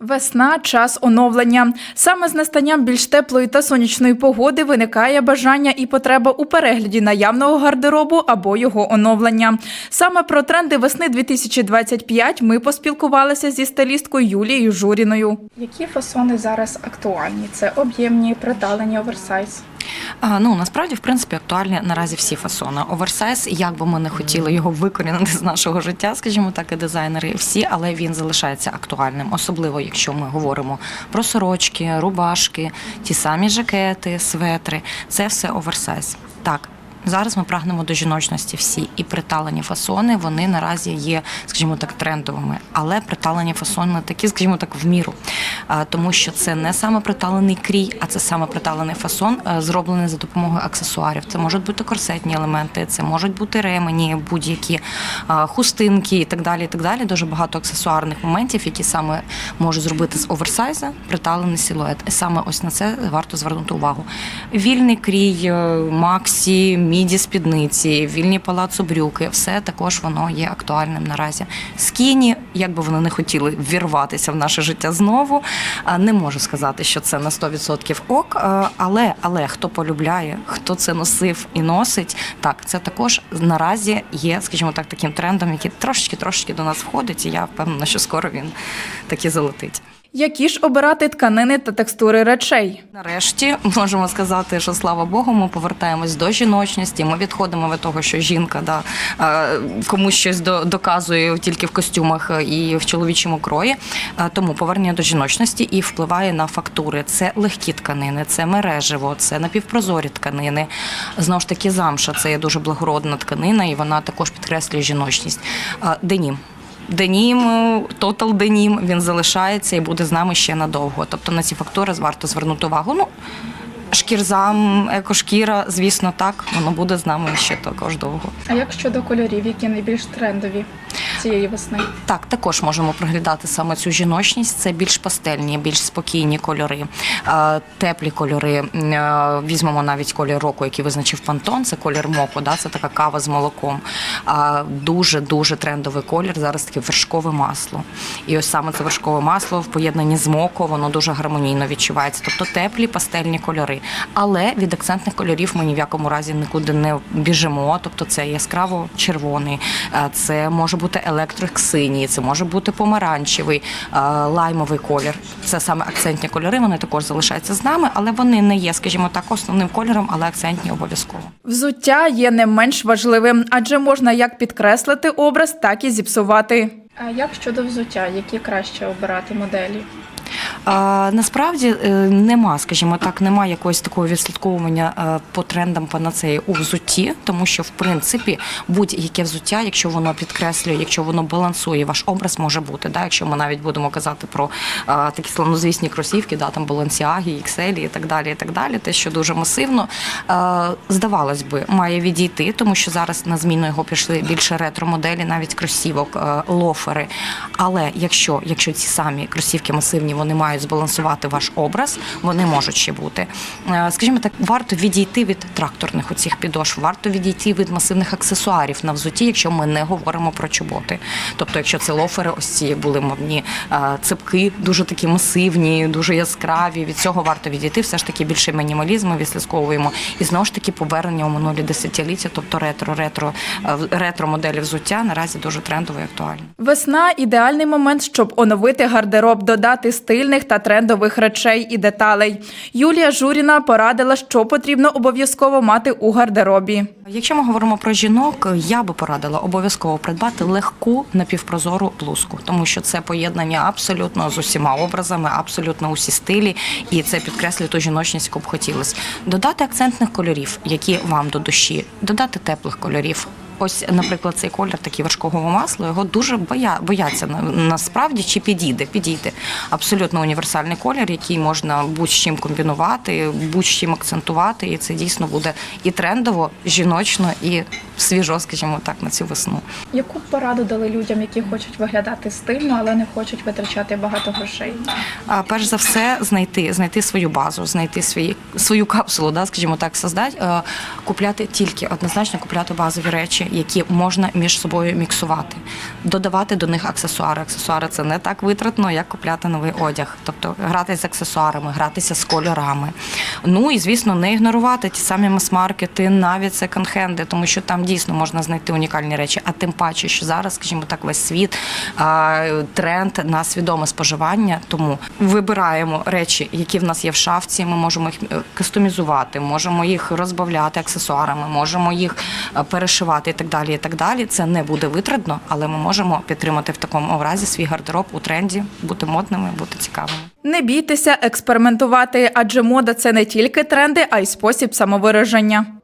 Весна час оновлення. Саме з настанням більш теплої та сонячної погоди виникає бажання і потреба у перегляді наявного гардеробу або його оновлення. Саме про тренди весни 2025 ми поспілкувалися зі стилісткою Юлією Журіною. Які фасони зараз актуальні? Це об'ємні, приталені, оверсайз. Ну насправді, в принципі, актуальні наразі всі фасони. Оверсайз, як би ми не хотіли його викорінити з нашого життя, скажімо так, і дизайнери, всі, але він залишається актуальним, особливо якщо ми говоримо про сорочки, рубашки, ті самі жакети, светри. Це все оверсайз. Так. Зараз ми прагнемо до жіночності всі і приталені фасони вони наразі є, скажімо так, трендовими, але приталені фасони такі, скажімо так, в міру, тому що це не саме приталений крій, а це саме приталений фасон, е, зроблений за допомогою аксесуарів. Це можуть бути корсетні елементи, це можуть бути ремені, будь-які хустинки і так далі. І так далі. Дуже багато аксесуарних моментів, які саме можуть зробити з оверсайза приталений силует. І саме ось на це варто звернути увагу. Вільний крій, е, максі, міді спідниці, вільні палацу брюки, все також воно є актуальним наразі. Скіні, як би вони не хотіли вірватися в наше життя знову, не можу сказати, що це на 100% ок, але, але хто полюбляє, хто це носив і носить, так це також наразі є, скажімо так, таким трендом, який трошечки трошечки до нас входить, і я впевнена, що скоро він таки залетить. Які ж обирати тканини та текстури речей? Нарешті можемо сказати, що слава Богу, ми повертаємось до жіночності. Ми відходимо від того, що жінка да е, комусь щось до- доказує тільки в костюмах і в чоловічому крої. Е, Тому повернення до жіночності і впливає на фактури. Це легкі тканини, це мережево, це напівпрозорі тканини. Знову ж таки, замша це є дуже благородна тканина, і вона також підкреслює жіночність. Е, Денім. Денім, тотал денім, він залишається і буде з нами ще надовго. Тобто на ці фактури варто звернути увагу. Ну, шкірзам, екошкіра, звісно, так, воно буде з нами ще також довго. А як щодо кольорів, які найбільш трендові цієї весни? Так, також можемо проглядати саме цю жіночність. Це більш пастельні, більш спокійні кольори, теплі кольори. Візьмемо навіть колір року, який визначив Пантон. Це колір моко, да? це така кава з молоком. Дуже дуже трендовий колір. Зараз таке вершкове масло. І ось саме це вершкове масло в поєднанні з моко, воно дуже гармонійно відчувається. Тобто теплі пастельні кольори. Але від акцентних кольорів ми ні в якому разі нікуди не біжимо. Тобто це яскраво червоний, це може бути електроксиній, це може бути помаранчевий, е, лаймовий колір. Це саме акцентні кольори. Вони також залишаються з нами, але вони не є, скажімо так, основним кольором, але акцентні обов'язково. Взуття є не менш важливим, адже можна як підкреслити образ, так і зіпсувати. А як щодо взуття, які краще обирати моделі? А, насправді е, нема, скажімо так, нема якогось такого відслідковування е, по трендам панацеї у взутті, тому що в принципі будь-яке взуття, якщо воно підкреслює, якщо воно балансує, ваш образ може бути. Да? Якщо ми навіть будемо казати про а, такі славнозвісні кросівки, да, там Balenciaga, XL і так далі, і так далі, те, що дуже масивно, е, здавалось би, має відійти, тому що зараз на зміну його пішли більше ретро-моделі, навіть кросівок, лофери. Але якщо, якщо ці самі кросівки масивні, вони мають збалансувати ваш образ, вони можуть ще бути. Е, Скажімо так, варто відійти від тракторних оцих підошв, варто відійти від масивних аксесуарів на взуті, якщо ми не говоримо про чоботи. Тобто, якщо це лофери, ось ці були мовні е, цепки, дуже такі масивні, дуже яскраві. Від цього варто відійти. Все ж таки більше мінімалізму відслідковуємо. І знову ж таки повернення у минулі десятиліття, тобто ретро, ретро, е, ретро моделі взуття наразі дуже трендово і актуальні. Весна ідеальний момент, щоб оновити гардероб, додати стильних та трендових речей і деталей. Юлія Журіна порадила, що потрібно обов'язково мати у гардеробі. Якщо ми говоримо про жінок, я би порадила обов'язково придбати легку напівпрозору блузку, тому що це поєднання абсолютно з усіма образами, абсолютно усі стилі, і це підкреслює ту жіночність, яку б хотілося. Додати акцентних кольорів, які вам до душі, додати теплих кольорів. Ось, наприклад, цей колір, такий вершкового масла, його дуже боя, бояться на- насправді чи підійде. Підійде абсолютно універсальний колір, який можна будь з чим комбінувати, будь з чим акцентувати, і це дійсно буде і трендово, жіночно, і свіжо, скажімо так, на цю весну. Яку б пораду дали людям, які хочуть виглядати стильно, але не хочуть витрачати багато грошей? А, перш за все, знайти, знайти свою базу, знайти свої, свою капсулу, да, скажімо так, создати, е, купляти тільки однозначно купляти базові речі, які можна між собою міксувати, додавати до них аксесуари. Аксесуари це не так витратно, як купляти новий одяг. Тобто гратися з аксесуарами, гратися з кольорами. Ну і звісно, не ігнорувати ті самі мас-маркети, навіть секонд-хенди, тому що там дійсно можна знайти унікальні речі. А тим паче, що зараз, скажімо так, весь світ тренд на свідоме споживання. Тому вибираємо речі, які в нас є в шафці. Ми можемо їх е, кастомізувати, можемо їх розбавляти аксесуарами, можемо їх е, перешивати і так далі. І так далі. Це не буде витратно, але ми можемо підтримати в такому разі свій гардероб у тренді, бути модними, бути цікавими. Не бійтеся експериментувати, адже мода це не тільки тренди, а й спосіб самовираження.